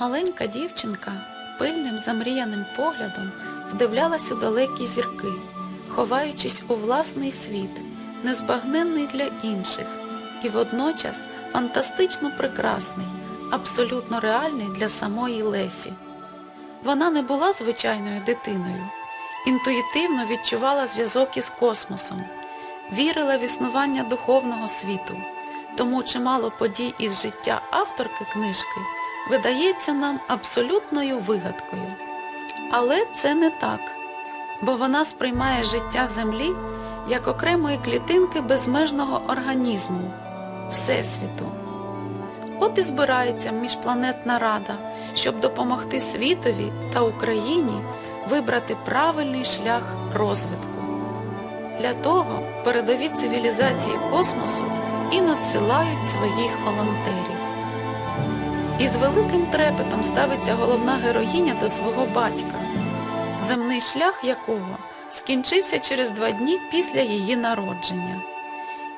Маленька дівчинка пильним замріяним поглядом вдивлялась у далекі зірки, ховаючись у власний світ, незбагненний для інших, і водночас фантастично прекрасний, абсолютно реальний для самої Лесі. Вона не була звичайною дитиною, інтуїтивно відчувала зв'язок із космосом, вірила в існування духовного світу, тому чимало подій із життя авторки книжки видається нам абсолютною вигадкою. Але це не так, бо вона сприймає життя Землі як окремої клітинки безмежного організму, Всесвіту. От і збирається міжпланетна рада, щоб допомогти світові та Україні вибрати правильний шлях розвитку. Для того передові цивілізації космосу і надсилають своїх волонтерів. І з великим трепетом ставиться головна героїня до свого батька, земний шлях якого скінчився через два дні після її народження.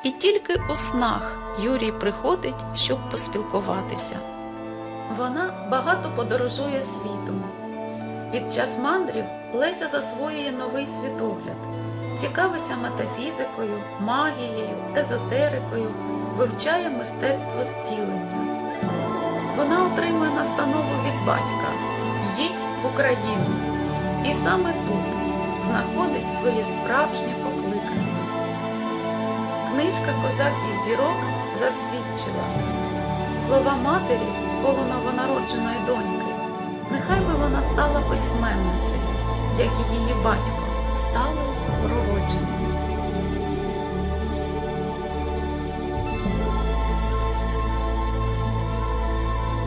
І тільки у снах Юрій приходить, щоб поспілкуватися. Вона багато подорожує світом. Під час мандрів Леся засвоює новий світогляд, цікавиться метафізикою, магією, езотерикою, вивчає мистецтво зцілення. Вона отримує настанову від батька «Їдь в Україну» і саме тут знаходить своє справжнє покликання. Книжка Козак із зірок засвідчила слова матері коло новонародженої доньки. Нехай би вона стала письменницею, як і її батько, сталою прородженою.